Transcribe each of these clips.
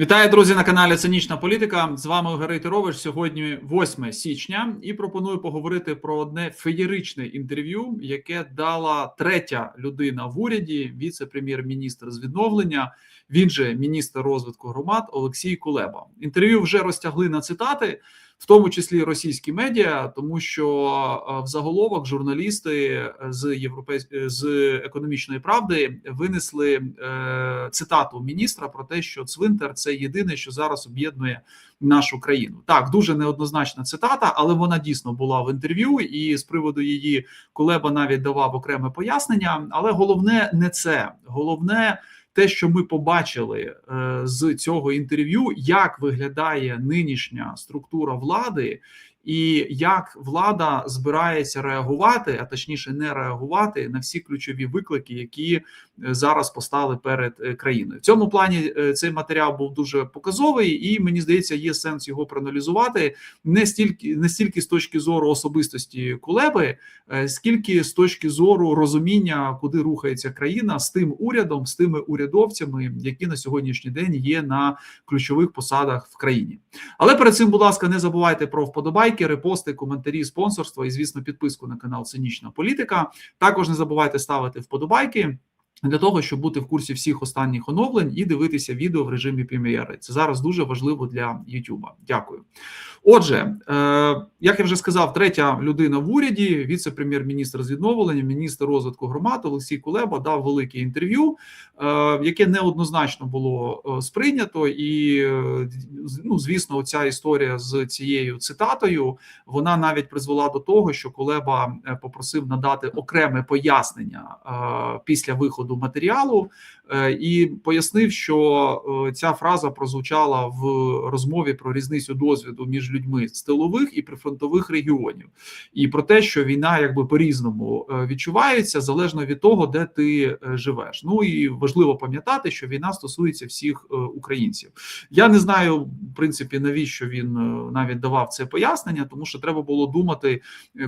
Вітаю, друзі, на каналі Цинічна Політика. З вами Гарий Тирович. Сьогодні 8 січня, і пропоную поговорити про одне феєричне інтерв'ю, яке дала третя людина в уряді, віце-прем'єр-міністр з відновлення. Він же міністр розвитку громад Олексій Кулеба. Інтерв'ю вже розтягли на цитати, в тому числі російські медіа, тому що е, в заголовок журналісти з європейсь... з економічної правди винесли е, цитату міністра про те, що цвинтар це єдине, що зараз об'єднує нашу країну. Так, дуже неоднозначна цитата, але вона дійсно була в інтерв'ю, і з приводу її Кулеба навіть давав окреме пояснення. Але головне не це головне. Те, що ми побачили е, з цього інтерв'ю, як виглядає нинішня структура влади, і як влада збирається реагувати, а точніше не реагувати на всі ключові виклики, які е, зараз постали перед е, країною. В цьому плані е, цей матеріал був дуже показовий, і мені здається, є сенс його проаналізувати не стільки не стільки з точки зору особистості Кулеби, скільки з точки зору розуміння, куди рухається країна з тим урядом, з тими урядовцями, які на сьогоднішній день є на ключових посадах в країні. Але перед цим, будь ласка, не забувайте про вподобайки лайки, репости, коментарі, спонсорство і, звісно, підписку на канал Цинічна Політика. Також не забувайте ставити вподобайки. Для того щоб бути в курсі всіх останніх оновлень і дивитися відео в режимі прем'єри. Це зараз дуже важливо для Ютуба. Дякую. Отже, е, як я вже сказав, третя людина в уряді, віце-прем'єр-міністр з відновлення, міністр розвитку громад Олексій Кулеба дав велике інтерв'ю, е, яке неоднозначно було е, сприйнято, і ну, звісно, оця історія з цією цитатою вона навіть призвела до того, що Кулеба попросив надати окреме пояснення після виходу матеріалу і пояснив, що е, ця фраза прозвучала в розмові про різницю досвіду між людьми з тилових і прифронтових регіонів, і про те, що війна якби по різному е, відчувається залежно від того, де ти живеш. Ну і важливо пам'ятати, що війна стосується всіх українців. Я не знаю, в принципі, навіщо він навіть давав це пояснення, тому що треба було думати,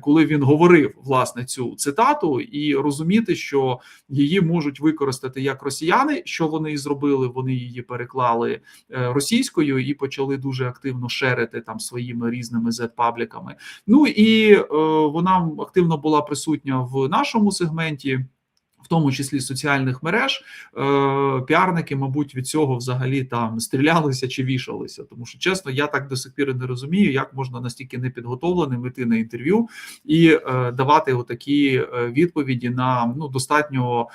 коли він говорив власне цю цитату, і розуміти, що її можуть використати як росіяни, що вони зробили. Вони її переклали е, російською і почали дуже активно шерити там своїми різними зет-пабліками. Ну і е, вона активно була присутня в нашому сегменті тому числі соціальних мереж, е, піарники, мабуть, від цього взагалі там стрілялися чи вішалися. Тому що чесно, я так до сих пір не розумію, як можна настільки непідготовленим іти на інтерв'ю і е, давати отакі е, відповіді на ну достатньо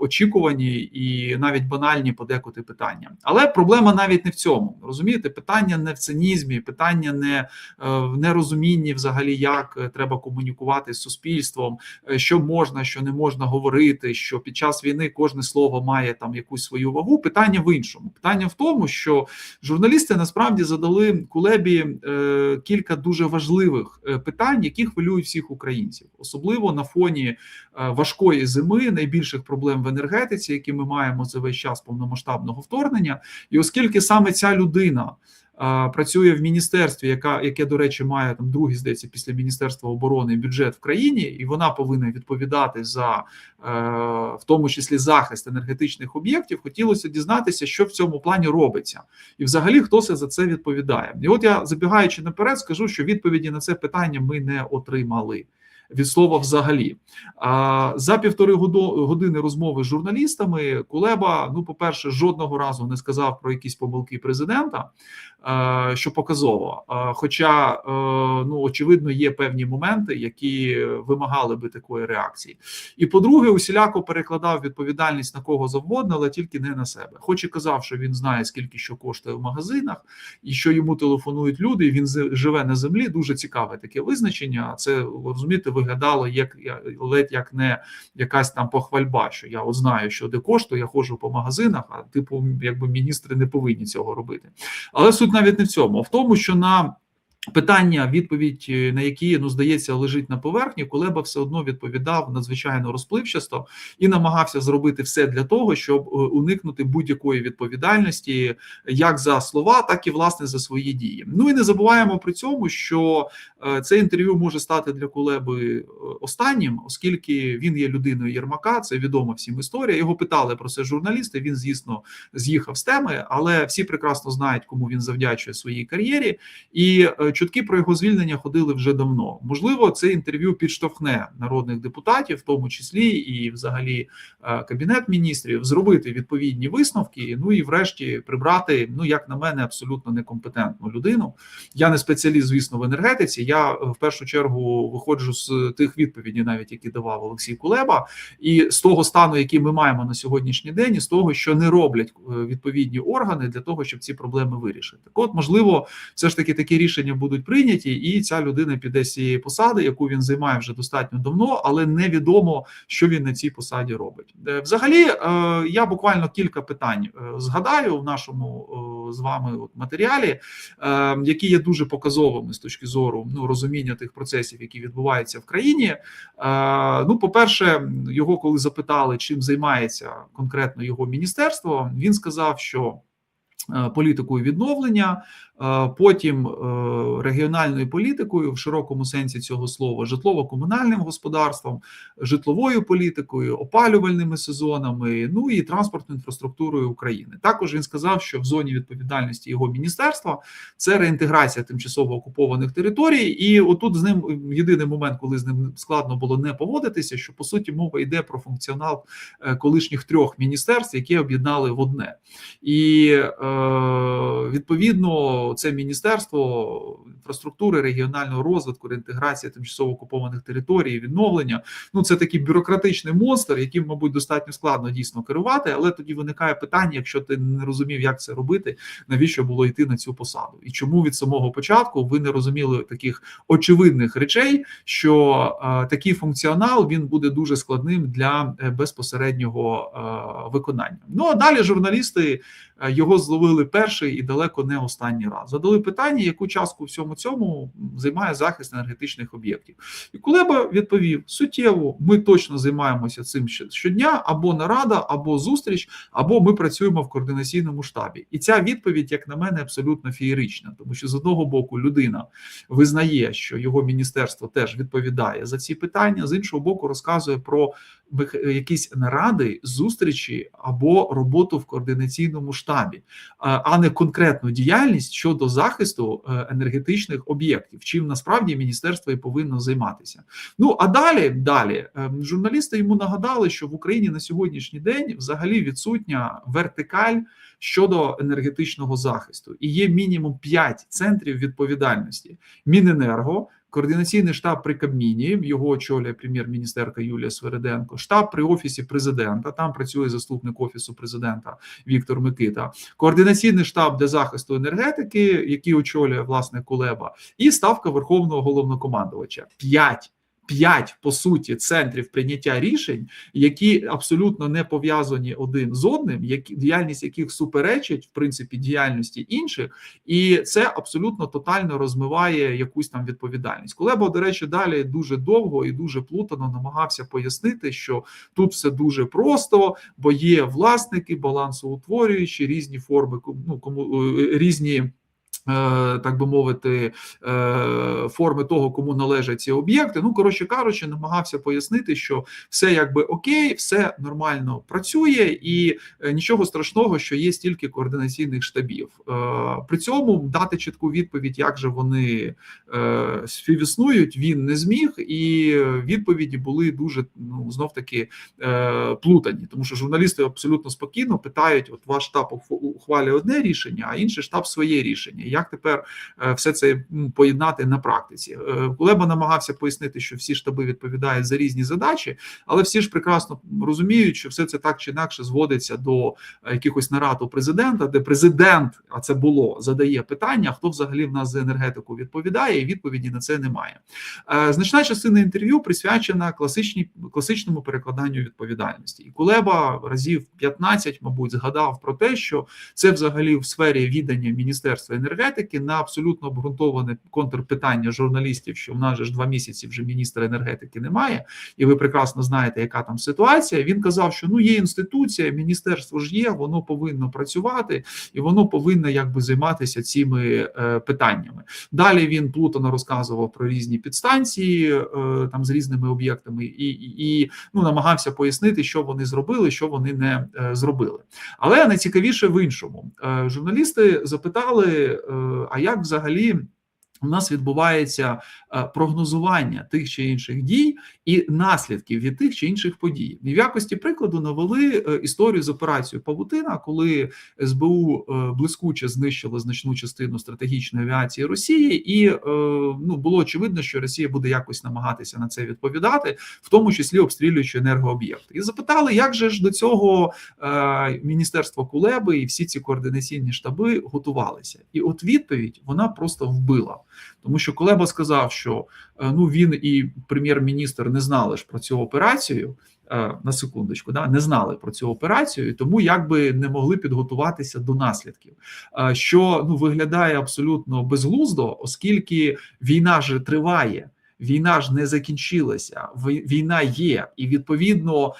очікувані і навіть банальні подекути питання. Але проблема навіть не в цьому. Розумієте, питання не в цинізмі, питання не в нерозумінні, взагалі, як треба комунікувати з суспільством, що можна, що не можна говорити говорити, що під час війни кожне слово має там якусь свою вагу. Питання в іншому. Питання в тому, що журналісти насправді задали Кулебі е, кілька дуже важливих е, питань, які хвилюють всіх українців, особливо на фоні е, важкої зими, найбільших проблем в енергетиці, які ми маємо за весь час повномасштабного вторгнення, і оскільки саме ця людина працює в міністерстві, яка яке, до речі, має там другий здається після міністерства оборони бюджет в країні, і вона повинна відповідати за е, в тому числі захист енергетичних об'єктів. Хотілося дізнатися, що в цьому плані робиться, і взагалі хто за це відповідає. І от я забігаючи наперед, скажу, що відповіді на це питання ми не отримали від слова взагалі. А за півтори години розмови з журналістами Кулеба, ну, по-перше, жодного разу не сказав про якісь помилки президента, що показово. Хоча, ну очевидно, є певні моменти, які вимагали би такої реакції. І по-друге, усіляко перекладав відповідальність на кого завгодно, але тільки не на себе. Хоч і казав, що він знає, скільки що коштує в магазинах, і що йому телефонують люди. і Він живе на землі. Дуже цікаве таке визначення. Це розумієте, виглядало як ледь як не якась там похвальба, що я от знаю, що де коштує, я ходжу по магазинах, а типу, якби міністри не повинні цього робити. Але суть навіть не в цьому, а в тому, що на Питання, відповідь е, на які ну здається лежить на поверхні, Кулеба все одно відповідав надзвичайно розпливчасто і намагався зробити все для того, щоб е, уникнути будь-якої відповідальності, як за слова, так і власне за свої дії. Ну і не забуваємо при цьому, що е, це інтерв'ю може стати для Кулеби останнім, оскільки він є людиною Єрмака. Це відома всім історія. Його питали про це журналісти. Він, звісно, з'їхав з теми, але всі прекрасно знають, кому він завдячує своїй кар'єрі і чутки про його звільнення ходили вже давно. Можливо, це інтерв'ю підштовхне народних депутатів, в тому числі і, взагалі, е, кабінет міністрів, зробити відповідні висновки. Ну і, врешті, прибрати, ну як на мене, абсолютно некомпетентну людину. Я не спеціаліст, звісно, в енергетиці. Я в першу чергу виходжу з тих відповідей, навіть які давав Олексій Кулеба, і з того стану, який ми маємо на сьогоднішній день, і з того, що не роблять е, відповідні органи для того, щоб ці проблеми вирішити. Так от можливо, все ж таки такі рішення будуть прийняті, і ця людина піде з цієї посади, яку він займає вже достатньо давно, але невідомо, що він на цій посаді робить. Е, взагалі, е, я буквально кілька питань е, згадаю в нашому з вами матеріалі, які є дуже показовими з точки зору ну розуміння тих процесів, які відбуваються в країні. Ну, по перше, його коли запитали, чим займається конкретно його міністерство, він сказав, що політикою відновлення потім е, регіональною політикою в широкому сенсі цього слова, житлово-комунальним господарством, житловою політикою, опалювальними сезонами, ну і транспортною інфраструктурою України. Також він сказав, що в зоні відповідальності його міністерства це реінтеграція тимчасово окупованих територій, і отут з ним єдиний момент, коли з ним складно було не погодитися, що по суті мова йде про функціонал е, колишніх трьох міністерств, які об'єднали в одне, і е, відповідно це міністерство інфраструктури, регіонального розвитку, реінтеграції тимчасово окупованих територій, відновлення. Ну це такий бюрократичний монстр, яким, мабуть, достатньо складно дійсно керувати. Але тоді виникає питання: якщо ти не розумів, як це робити, навіщо було йти на цю посаду? І чому від самого початку ви не розуміли таких очевидних речей, що е, такий функціонал він буде дуже складним для е, безпосереднього е, виконання? Ну а далі журналісти його зловили перший і далеко не останній раз задали питання, яку частку всьому цьому займає захист енергетичних об'єктів. І Кулеба відповів: суттєво, ми точно займаємося цим щодня, або нарада, або зустріч, або ми працюємо в координаційному штабі. І ця відповідь, як на мене, абсолютно феєрична, тому що з одного боку людина визнає, що його міністерство теж відповідає за ці питання, з іншого боку, розказує про якісь наради, зустрічі або роботу в координаційному штабі, а не конкретну діяльність щодо захисту е, енергетичних об'єктів, чим насправді міністерство і повинно займатися. Ну а далі, далі ем, журналісти йому нагадали, що в Україні на сьогоднішній день взагалі відсутня вертикаль щодо енергетичного захисту, і є мінімум 5 центрів відповідальності: Міненерго. Координаційний штаб при Кабміні його очолює прем'єр-міністерка Юлія Свереденко. штаб при офісі президента. Там працює заступник офісу президента Віктор Микита, координаційний штаб для захисту енергетики, який очолює власне Кулеба, і ставка верховного головнокомандувача. П'ять п'ять по суті центрів прийняття рішень, які абсолютно не пов'язані один з одним, які діяльність яких суперечить в принципі діяльності інших, і це абсолютно тотально розмиває якусь там відповідальність. Кулеба, до речі, далі дуже довго і дуже плутано намагався пояснити, що тут все дуже просто, бо є власники, балансоутворюючі різні форми, ну кому е, різні. Е, так би мовити, е, форми того, кому належать ці об'єкти. Ну, коротше кажучи, намагався пояснити, що все якби окей, все нормально працює, і е, нічого страшного, що є стільки координаційних штабів. При цьому дати чітку відповідь, як же вони співіснують, він не зміг, і відповіді були дуже ну знов таки плутані, тому що журналісти абсолютно спокійно питають: от ваш штаб ухвалює одне рішення, а інший штаб своє рішення як тепер е, все це поєднати на практиці. Е, Кулеба намагався пояснити, що всі штаби відповідають за різні задачі, але всі ж прекрасно розуміють, що все це так чи інакше зводиться до е, якихось нарад у президента, де президент, а це було, задає питання: хто взагалі в нас за енергетику відповідає, і відповіді на це немає. Значна частина інтерв'ю присвячена класичному перекладанню відповідальності, і Кулеба разів 15, мабуть, згадав про те, що це взагалі в сфері віддання міністерства енергетики енергетики на абсолютно обґрунтоване контрпитання журналістів, що в нас же ж два місяці вже міністра енергетики немає, і ви прекрасно знаєте, яка там ситуація. Він казав, що ну є інституція, міністерство ж є, воно повинно працювати і воно повинно якби займатися цими е, питаннями. Далі він плутано розказував про різні підстанції е, там з різними об'єктами, і, і, і ну намагався пояснити, що вони зробили, що вони не е, зробили. Але найцікавіше в іншому. Журналісти запитали: а як взагалі? У нас відбувається е, прогнозування тих чи інших дій і наслідків від тих чи інших подій. І в якості прикладу навели е, історію з операцією Павутина, коли СБУ е, блискуче знищило значну частину стратегічної авіації Росії, і ну було очевидно, що Росія буде якось намагатися на це відповідати, в тому числі обстрілюючи енергооб'єкти. І запитали, як же ж до цього міністерство Кулеби і всі ці координаційні штаби готувалися, і от відповідь вона просто вбила. Тому що Колеба сказав, що ну він і прем'єр-міністр не знали ж про цю операцію. На секундочку, да не знали про цю операцію, і тому якби не могли підготуватися до наслідків, що ну виглядає абсолютно безглуздо, оскільки війна ж триває. Війна ж не закінчилася, війна є, і відповідно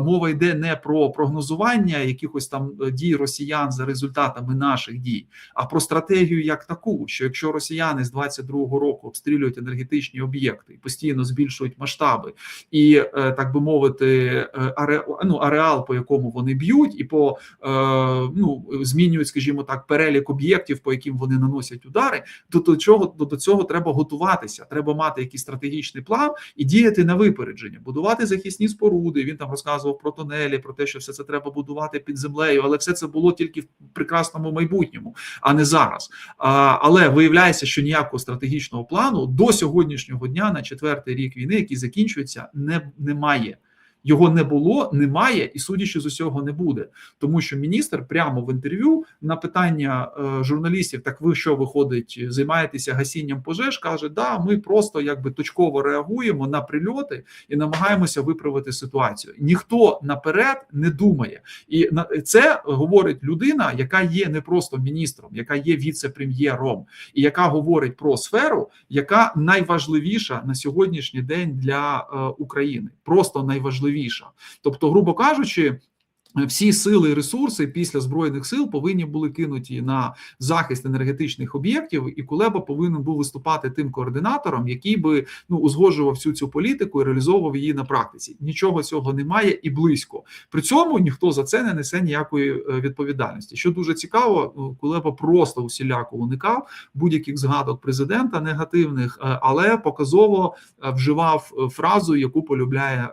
мова йде не про прогнозування якихось там е, дій росіян за результатами наших дій, а про стратегію як таку, що якщо росіяни з 22-го року обстрілюють енергетичні об'єкти, постійно збільшують масштаби, і е, так би мовити, е, ареал, ну, ареал, по якому вони б'ють, і по ну змінюють, скажімо так, перелік об'єктів, по яким вони наносять удари, то до чого до цього треба готуватися, треба мати якісь стратегічний план і діяти на випередження, будувати захисні споруди. Він там розказував про тонелі, про те, що все це треба будувати під землею, але все це було тільки в прекрасному майбутньому, а не зараз. А, Але виявляється, що ніякого стратегічного плану до сьогоднішнього дня на четвертий рік війни, який закінчується, не немає. Його не було, немає, і судячи з усього, не буде, тому що міністр прямо в інтерв'ю на питання е, журналістів: так ви що виходить, займаєтеся гасінням пожеж? каже: да, ми просто якби точково реагуємо на прильоти і намагаємося виправити ситуацію. Ніхто наперед не думає, і на це говорить людина, яка є не просто міністром, яка є віце-прем'єром, і яка говорить про сферу, яка найважливіша на сьогоднішній день для е, України, просто найважливіша важливіша. Тобто, грубо кажучи, всі сили і ресурси після збройних сил повинні були кинуті на захист енергетичних об'єктів, і Кулеба повинен був виступати тим координатором, який би ну узгоджував всю цю політику і реалізовував її на практиці. Нічого цього немає і близько. При цьому ніхто за це не несе ніякої е, відповідальності. Що дуже цікаво, ну, Кулеба просто усіляко уникав будь-яких згадок президента негативних, е, але показово е, вживав фразу, яку полюбляє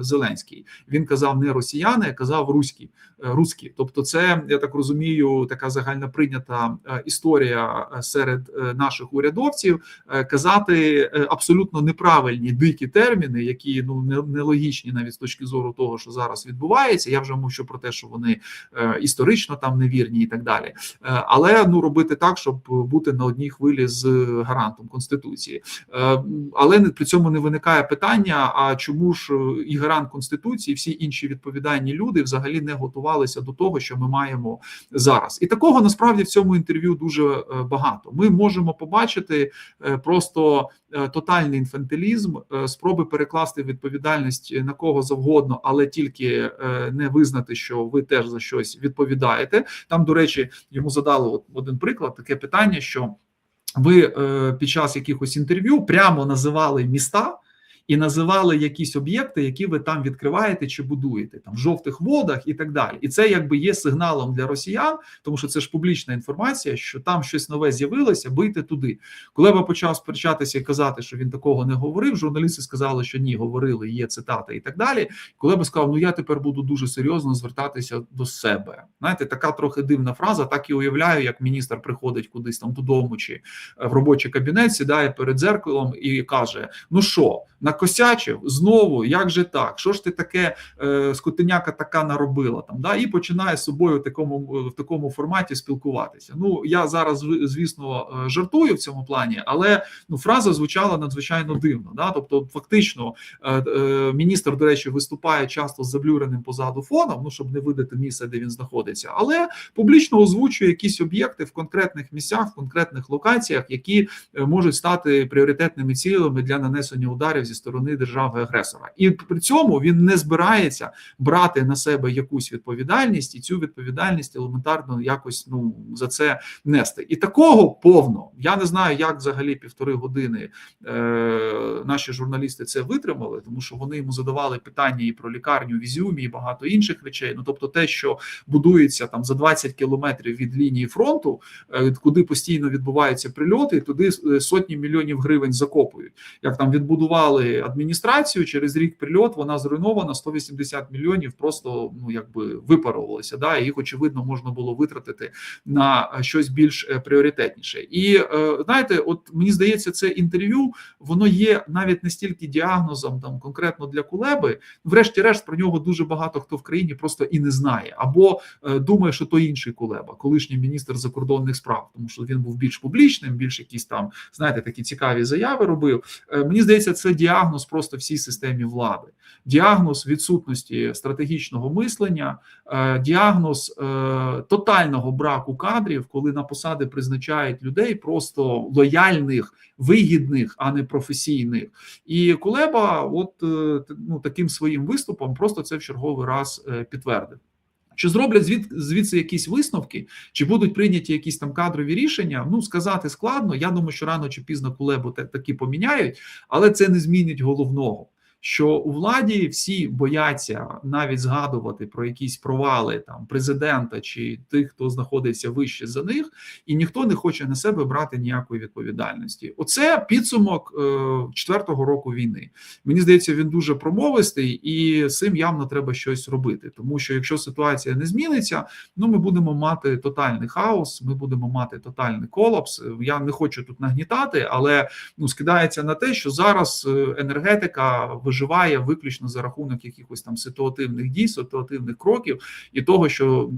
Зеленський. Він казав не росіяни, а казав руські, е, руські. Тобто, це я так розумію, така загальна прийнята е, історія е, серед наших урядовців казати абсолютно неправильні дикі терміни, які ну нелогічні навіть з точки зору того, що зараз відбувається. Я вже мовчу про те, що вони історично там невірні і так далі. Але ну робити так, щоб бути на одній хвилі з гарантом конституції, але при цьому не виникає питання: а чому ж і гарант конституції, і всі інші відповідальні люди взагалі взагалі не готувалися до того, що ми маємо зараз. І такого насправді в цьому інтерв'ю дуже е, багато. Ми можемо побачити е, просто е, тотальний інфантилізм, спроби перекласти відповідальність на кого завгодно, але тільки не визнати, що ви теж за щось відповідаєте. Там, до речі, йому задали один приклад, таке питання, що ви під час якихось інтерв'ю прямо називали міста і називали якісь об'єкти, які ви там відкриваєте чи будуєте, там в жовтих водах і так далі. І це якби є сигналом для росіян, тому що це ж публічна інформація, що там щось нове з'явилося, бийте туди. Коли я почав сперечатися і казати, що він такого не говорив, журналісти сказали, що ні, говорили, є цитата і так далі. Коли я сказав, ну я тепер буду дуже серйозно звертатися до себе. Знаєте, така трохи дивна фраза, так і уявляю, як міністр приходить кудись там додому чи в робочий кабінет, сідає перед дзеркалом і каже: Ну що, накосячив знову. Як же так? Що ж ти таке е, скотиняка така наробила там? Да, і починає з собою в такому в такому форматі спілкуватися. Ну я зараз звісно е, жартую в цьому плані, але ну фраза звучала надзвичайно дивно. Да, тобто, фактично, е, е, міністр, до речі, виступає часто з заблюреним позаду фоном, ну щоб не видати місце, де він знаходиться, але публічно озвучує якісь об'єкти в конкретних місцях, в конкретних локаціях, які е, можуть стати пріоритетними цілями для нанесення ударів зі сторони держави-агресора, і при цьому він не збирається брати на себе якусь відповідальність і цю відповідальність елементарно якось ну за це нести. І такого повно я не знаю, як взагалі півтори години е, наші журналісти це витримали, тому що вони йому задавали питання і про лікарню в Ізюмі, і багато інших речей. Ну тобто, те, що будується там за 20 кілометрів від лінії фронту, е, куди постійно відбуваються прильоти, туди е, сотні мільйонів гривень закопують. Як там відбудували адміністрацію через рік прильот, вона зруйнована 180 мільйонів. Просто ну якби випарувалося. Да, їх очевидно можна було витратити на щось більш е, пріоритетніше. І знаєте, от мені здається, це інтерв'ю воно є навіть не стільки діагнозом там конкретно для Кулеби. Врешті-решт про нього дуже багато хто в країні просто і не знає, або е, думає, що то інший Кулеба, колишній міністр закордонних справ, тому що він був більш публічним, більш якісь там знаєте такі цікаві заяви робив. Е, мені здається, це діагноз просто всій системі влади, діагноз відсутності стратегічного мислення, е, діагноз е, тотального браку кадрів, коли на посади призначають людей просто лояльних, вигідних, а не професійних. І Кулеба, от е, ну таким своїм виступом, просто це в черговий раз підтвердив. Чи зроблять звід, звідси якісь висновки, чи будуть прийняті якісь там кадрові рішення? Ну сказати складно. Я думаю, що рано чи пізно Кулебу такі поміняють, але це не змінить головного що у владі всі бояться навіть згадувати про якісь провали там президента чи тих, хто знаходиться вище за них, і ніхто не хоче на себе брати ніякої відповідальності. Оце підсумок е, четвертого року війни. Мені здається, він дуже промовистий, і з цим явно треба щось робити. Тому що якщо ситуація не зміниться, ну ми будемо мати тотальний хаос, ми будемо мати тотальний колапс. Я не хочу тут нагнітати, але ну скидається на те, що зараз е, енергетика виживає виключно за рахунок якихось там ситуативних дій, ситуативних кроків, і того, що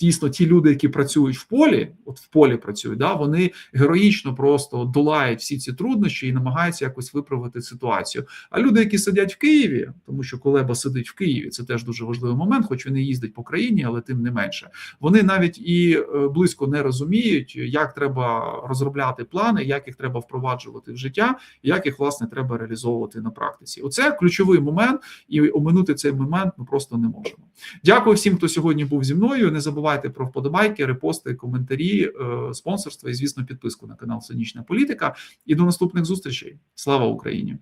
дійсно ті люди, які працюють в полі, от в полі працюють, да вони героїчно просто долають всі ці труднощі і намагаються якось виправити ситуацію. А люди, які сидять в Києві, тому що Колеба сидить в Києві, це теж дуже важливий момент, хоч він і їздить по країні, але тим не менше, вони навіть і е, близько не розуміють, як треба розробляти плани, як їх треба впроваджувати в життя, як їх власне треба реалізовувати на практиці. Оце ключовий момент, і оминути цей момент ми просто не можемо. Дякую всім, хто сьогодні був зі мною. Не забувайте про вподобайки, репости, коментарі, е, спонсорство і, звісно, підписку на канал Сонячна Політика. І до наступних зустрічей. Слава Україні!